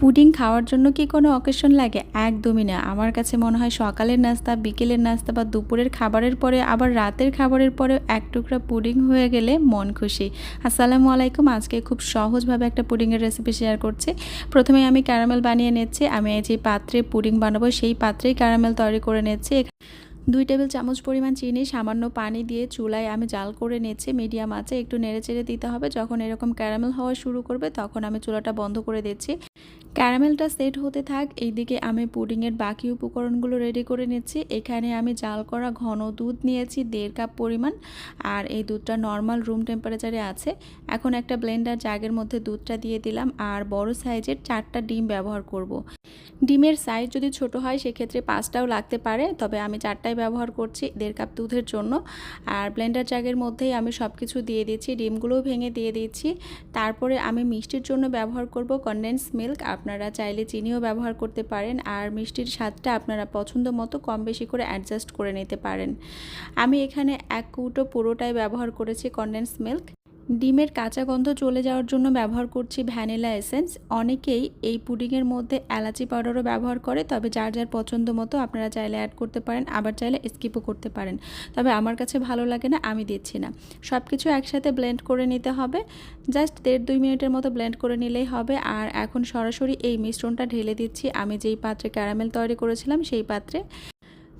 Pudding খাওয়ার জন্য কি কোনো অকেশন লাগে? একদমই না। আমার কাছে মনে হয় সকালের নাস্তা, বিকেলের নাস্তা বা দুপুরের খাবারের পরে, আবার রাতের খাবারের পরে এক টুকরা পুডিং হয়ে গেলে মন খুশি। আসসালামু আলাইকুম। আজকে খুব সহজভাবে একটা পুডিংয়ের রেসিপি শেয়ার করছি। প্রথমে আমি ক্যারামেল বানিয়ে নিচ্ছি। আমি যে পাত্রে পুডিং বানাবো, সেই পাত্রেই ক্যারামেল তৈরি করে নিচ্ছি। দুই টেবিল চামচ পরিমাণ চিনি, সামান্য পানি দিয়ে চুলায় আমি জাল করে নিচ্ছি। মিডিয়াম আছে একটু নেড়ে চেড়ে দিতে হবে। যখন এরকম ক্যারামেল হওয়া শুরু করবে, তখন আমি চুলাটা বন্ধ করে দিচ্ছি। ক্যারামেলটা সেট হতে থাক। এইদিকে আমি পুডিংয়ের বাকি উপকরণগুলো রেডি করে নিচ্ছি। এখানে আমি জাল করা ঘন দুধ নিয়েছি, দেড় কাপ পরিমাণ। আর এই দুধটা নর্মাল রুম টেম্পারেচারে আছে। এখন একটা ব্লেন্ডার জাগের মধ্যে দুধটা দিয়ে দিলাম। আর বড় সাইজের চারটা ডিম ব্যবহার করব। ডিমের সাইজ যদি ছোট হয়, সেক্ষেত্রে পাঁচটাও লাগতে পারে। তবে আমি চারটাই ব্যবহার করছি দেড় কাপ দুধের জন্য। আর ব্লেন্ডার জাগের মধ্যেই আমি সব কিছু দিয়ে দিচ্ছি, ডিমগুলোও ভেঙে দিয়ে দিচ্ছি। তারপরে আমি মিষ্টির জন্য ব্যবহার করব কনডেন্স মিল্ক আপনারা চাইলে চিনিও ব্যবহার করতে পারেন। আর মিষ্টির স্বাদটা আপনারা পছন্দ মতো কম বেশি করে অ্যাডজাস্ট করে নিতে পারেন। আমি এখানে এক কুটো পুরোটাই ব্যবহার করেছি কন্ডেন্স মিল্ক ডিমের কাঁচা গন্ধ চলে যাওয়ার জন্য ব্যবহার করছি ভ্যানিলা এসেন্স। অনেকেই এই পুডিংয়ের মধ্যে এলাচি পাউডারও ব্যবহার করে, তবে যার যার পছন্দ মতো আপনারা চাইলে অ্যাড করতে পারেন, আবার চাইলে স্কিপও করতে পারেন। তবে আমার কাছে ভালো লাগে না, আমি দিচ্ছি না। সব কিছু একসাথে ব্লেন্ড করে নিতে হবে। জাস্ট দেড় দুই মিনিটের মতো ব্লেন্ড করে নিলেই হবে। আর এখন সরাসরি এই মিশ্রণটা ঢেলে দিচ্ছি। আমি যেই পাত্রে ক্যারামেল তৈরি করেছিলাম, সেই পাত্রে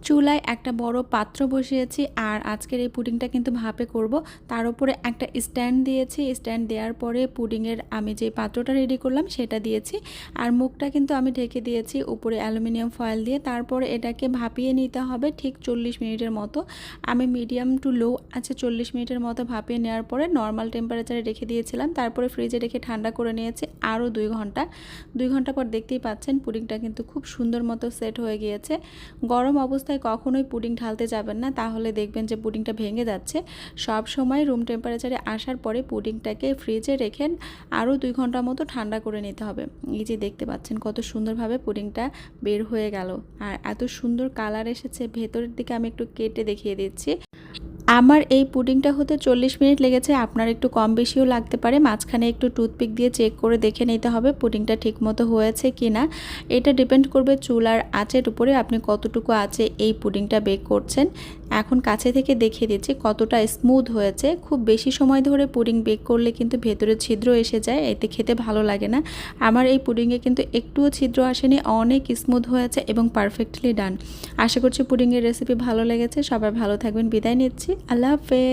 চুলায় একটা বড় পাত্র বসিয়েছি আর আজকের এই পুডিংটা কিন্তু ভাপে করব। তার উপরে একটা স্ট্যান্ড দিয়েছি। স্ট্যান্ড দেওয়ার পরে পুডিংয়ের আমি যে পাত্রটা রেডি করলাম সেটা দিয়েছি। আর মুখটা কিন্তু আমি ঢেকে দিয়েছি উপরে অ্যালুমিনিয়াম ফয়েল দিয়ে। তারপরে এটাকে ভাপিয়ে নিতে হবে ঠিক চল্লিশ মিনিটের মতো। আমি মিডিয়াম টু লো আছে চল্লিশ মিনিটের মতো ভাপিয়ে নেওয়ার পরে নর্মাল টেম্পারেচারে রেখে দিয়েছিলাম। তারপরে ফ্রিজে রেখে ঠান্ডা করে নিয়েছি আরও দুই ঘণ্টা। দুই ঘণ্টা পর দেখতেই পাচ্ছেন পুডিংটা কিন্তু খুব সুন্দর মতো সেট হয়ে গিয়েছে। গরম অবস্থায় অবস্থায় কখনোই পুডিং ঢালতে যাবেন না। তাহলে দেখবেন যে পুডিংটা ভেঙে যাচ্ছে। সব সময় রুম টেম্পারেচারে আসার পরে পুডিংটাকে ফ্রিজে রেখে আরও দুই ঘণ্টা মতো ঠান্ডা করে নিতে হবে। এই যে দেখতে পাচ্ছেন কত সুন্দরভাবে পুডিংটা বের হয়ে গেল। আর এত সুন্দর কালার এসেছে। ভেতরের দিকে আমি একটু কেটে দেখিয়ে দিচ্ছি। আমার এই পুডিংটা হতে চল্লিশ মিনিট লেগেছে, আপনার একটু কম বেশিও লাগতে পারে। মাঝখানে একটু টুথপিক দিয়ে চেক করে দেখে নিতে হবে পুডিংটা ঠিকমতো হয়েছে কি না এটা ডিপেন্ড করবে চুলার আঁচের উপরে আপনি কতটুকু আছে এই পুডিংটা বেক করছেন। এখন কাছে থেকে দেখিয়ে দিচ্ছি কতটা স্মুথ হয়েছে। খুব বেশি সময় ধরে পুডিং বেক করলে কিন্তু ভেতরে ছিদ্র এসে যায়, এতে খেতে ভালো লাগে না। আমার এই পুডিংয়ে কিন্তু একটুও ছিদ্র আসেনি, অনেক স্মুথ হয়েছে এবং পারফেক্টলি ডান। আশা করছি পুডিংয়ের রেসিপি ভালো লেগেছে, সবাই ভালো থাকবেন, বিদায় নিচ্ছি। আল্লাহ হাফেজ